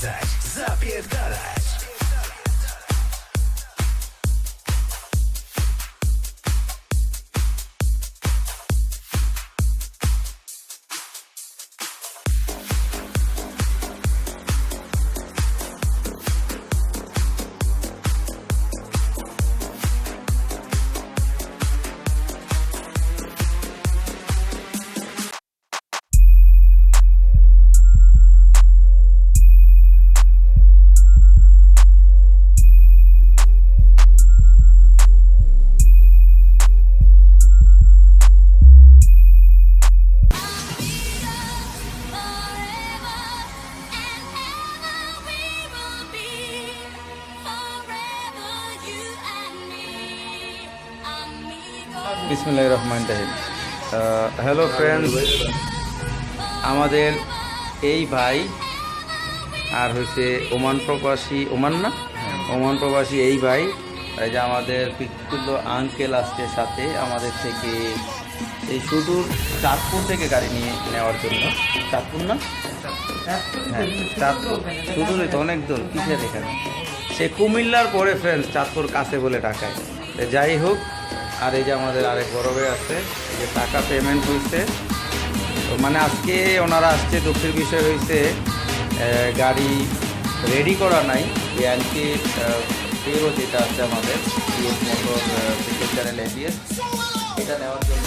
zachwycać. বিসমুল্লাহ রহমান রাহিম। Hello friends আমাদের এই ভাই আর হচ্ছে ওমান প্রবাসী ওমান না? ওমান প্রবাসী এই ভাই এই যে আমাদের পিতুল্য আঙ্কেল আসছে সাথে আমাদের থেকে এই সুদূর চাঁদপুর থেকে গাড়ি নিয়ে নেওয়ার জন্য। চাঁদপুর না? হ্যাঁ চাঁদপুর। সুদূরই তো অনেক দূর কিসের এখানে? সে কুমিল্লার পরে ফ্রেন্ডস চাঁদপুর কাছে বলে টাকায় যাই হোক আর এই যে আমাদের আরেক বড় ভাই আছে, এই যে টাকা পেমেন্ট হয়েছে তো মানে আজকে ওনারা আসছে, দুঃখের বিষয় হয়েছে গাড়ি রেডি করা নাই। এই আনকি পেরো যেটা আছে আমাদের মোটর চ্যানেল এবিএস এটা নেওয়ার জন্য।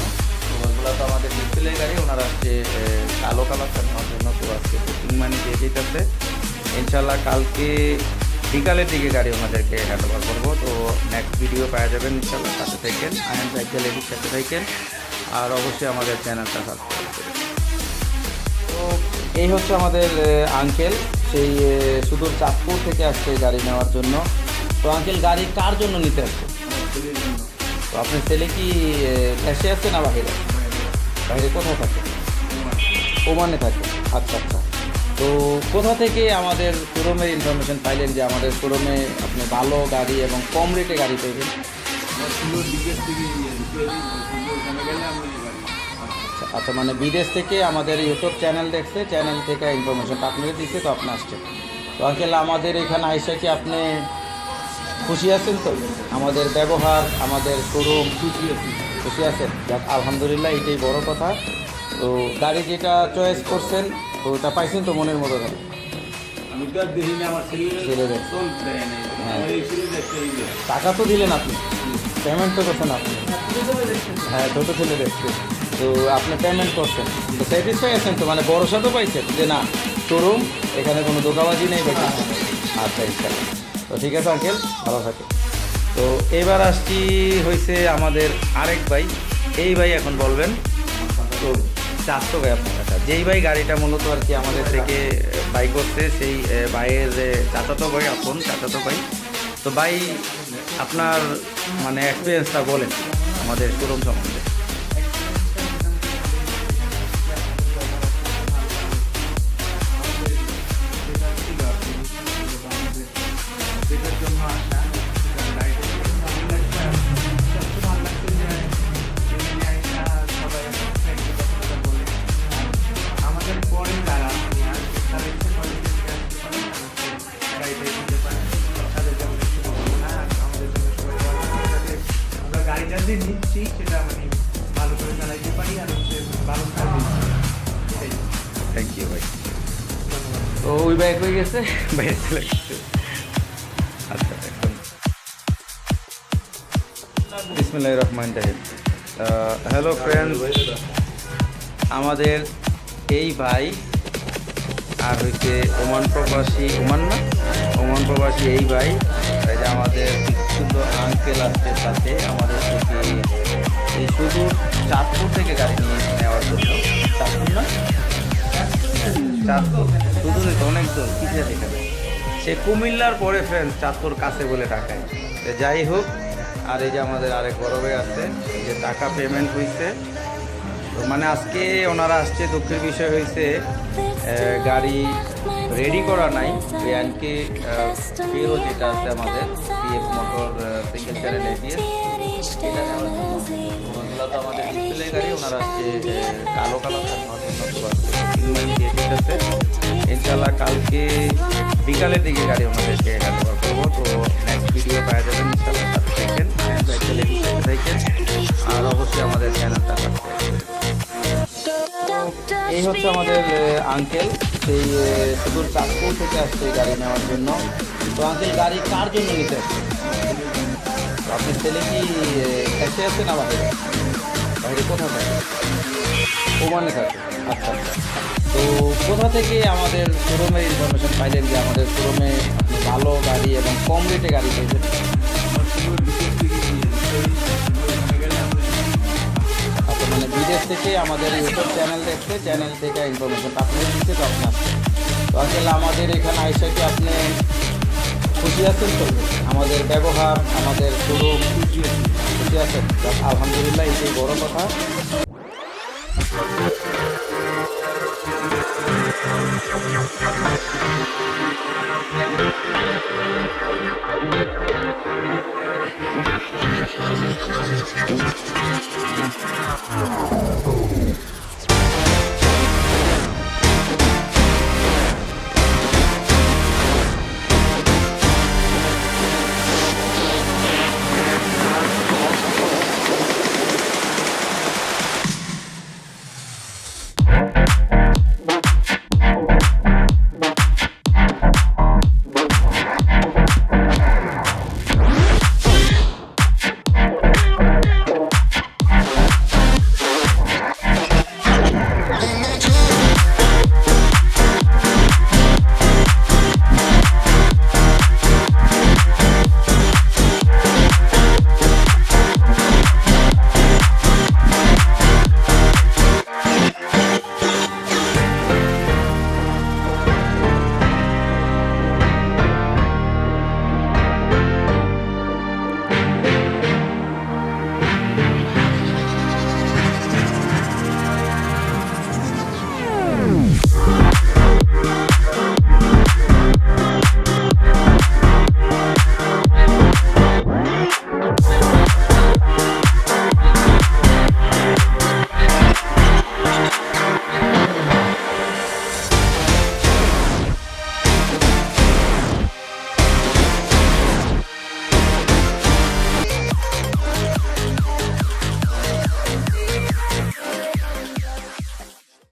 ওগুলো তো আমাদের ডিসপ্লের গাড়ি, ওনারা আসছে কালো কালারটা নেওয়ার জন্য তো আজকে বুকিং মানি দিয়ে দিতেছে। ইনশাল্লাহ কালকে বিকালের দিকে গাড়ি ওনাদেরকে হ্যান্ড ওভার করব। তো নেক্সট ভিডিও পাওয়া যাবেন ইনশাল্লাহ সাথে থাকেন। আইন সাইকেল এদিক সাথে থাকেন। আর অবশ্যই আমাদের চ্যানেলটা সাবস্ক্রাইব করবেন তো এই হচ্ছে আমাদের আঙ্কেল সেই সুদূর চাঁদপুর থেকে আসছে গাড়ি নেওয়ার জন্য। তো আঙ্কেল গাড়ি কার জন্য নিতে আসছে? তো আপনার ছেলে কি দেশে আছে না বাইরে? বাইরে কোথায় থাকে? ওমানে থাকে। আচ্ছা আচ্ছা। তো কোথা থেকে আমাদের শোরুমের ইনফরমেশন পাইলেন যে আমাদের শোরুমে আপনি ভালো গাড়ি এবং কম রেটে গাড়ি পেবেন আচ্ছা, আচ্ছা মানে বিদেশ থেকে আমাদের ইউটিউব চ্যানেল দেখছে চ্যানেল থেকে ইনফরমেশনটা আপনাকে দিচ্ছে তো আপনি আসছেন। তো আঙ্কেল আমাদের এখানে আইসা কি আপনি খুশি আছেন তো? আমাদের ব্যবহার আমাদের শোরুম। খুশি আছেন? যাক আলহামদুলিল্লাহ এটাই বড় কথা। তো গাড়ি যেটা চয়েস করছেন তো ওটা পাইছেন তো মনের মতো গাড়ি। হ্যাঁ। টাকা তো দিলেন আপনি। পেমেন্ট তো করছেন আপনি। হ্যাঁ ছোটো ছেলে দেখছে। তো আপনি পেমেন্ট করছেন। তো স্যাটিসফাই আছেন তো? মানে ভরসা তো পাইছেন যে না শোরুম এখানে কোনো দোকাবাজি নেই বেশি আচ্ছা ইনশাল্লাহ তো ঠিক আছে আঙ্কেল ভালো থাকে তো এবার আসছি হয়েছে আমাদের আরেক ভাই। এই ভাই এখন বলবেন। তো চারশো গ্যাপ আচ্ছা যেই ভাই গাড়িটা মূলত আর কি আমাদের থেকে বাই করছে, সেই ভাইয়ের চাচাতো ভাই, আপন চাচাতো ভাই। তো ভাই, আপনার মানে এক্সপিরিয়েন্সটা বলেন আমাদের শোরুম সম্বন্ধে। যে নিচ্ছি সেটা মানে ভালো করে চালাইতে পারি আর হচ্ছে ভালো সার্ভিস থ্যাংক ইউ ভাই। তো ওই বাইক হয়ে গেছে? বাইরে চলে গেছে। আচ্ছা এখন বিসমুল্লাহ রহমান রাহিম হ্যালো ফ্রেন্ডস আমাদের এই ভাই আর হচ্ছে ওমান প্রবাসী ওমান না? ওমান প্রবাসী এই ভাই। আমাদের বিশুদ্ধ আঙ্কেল আসছে সাথে এই শুধু চাঁদপুর থেকে গাড়ি নিয়ে নেওয়ার জন্য। চাঁদপুর না? চাঁদপুর। শুধু অনেক দূর কিসের এখানে সে কুমিল্লার পরে ফ্রেন্ড চাঁদপুর কাছে বলে টাকায় যাই হোক, আর এই যে আমাদের আরেক ভাই আছে যে টাকা পেমেন্ট হয়েছে মানে আজকে ওনারা আসছে, দুঃখের বিষয় হয়েছে গাড়ি রেডি করা নাই। আনকি পেরো যেটা আছে আমাদের PF motor single channel ABS এটা ওগুলো তো আমাদের ডিসপ্লে গাড়ি ওনারা আসছে আহ, কালো কালার দিয়ে দিতেছে ইনশাল্লাহ কালকে বিকালের দিকে গাড়ি ওনাদেরকে ওভার করব। তো নেক্সট ভিডিও পাওয়া যাবেন ইনশাল্লাহ দেখেন দেখেন। আর অবশ্যই আমাদের চ্যানেলটা এই হচ্ছে আমাদের আঙ্কেল সেই সুদূর চাঁদপুর থেকে আসছে এই গাড়ি নেওয়ার জন্য। তো আঙ্কেল, গাড়ি কার জন্য নিতে আপনার ছেলে কি এসে আছে না বাইরে বাইরে কোথাও থাকে? ওমানে থাকে। আচ্ছা আচ্ছা। তো কোথা থেকে আমাদের শোরুমের ইনফরমেশন পাইলেন যে আমাদের শোরুমে ভালো গাড়ি এবং কম রেটে গাড়ি পেয়েছেন বিদেশ থেকে আমাদের ইউটিউব চ্যানেল দেখছে চ্যানেল থেকে ইনফরমেশন আপনি দিচ্ছে তো আপনি আসছেন তো আসলে আমাদের এখানে আইসা কি আপনি খুশি আছেন তো? আমাদের ব্যবহার, আমাদের শোরুম খুশি আছেন? আলহামদুলিল্লাহ এটাই বড় কথা।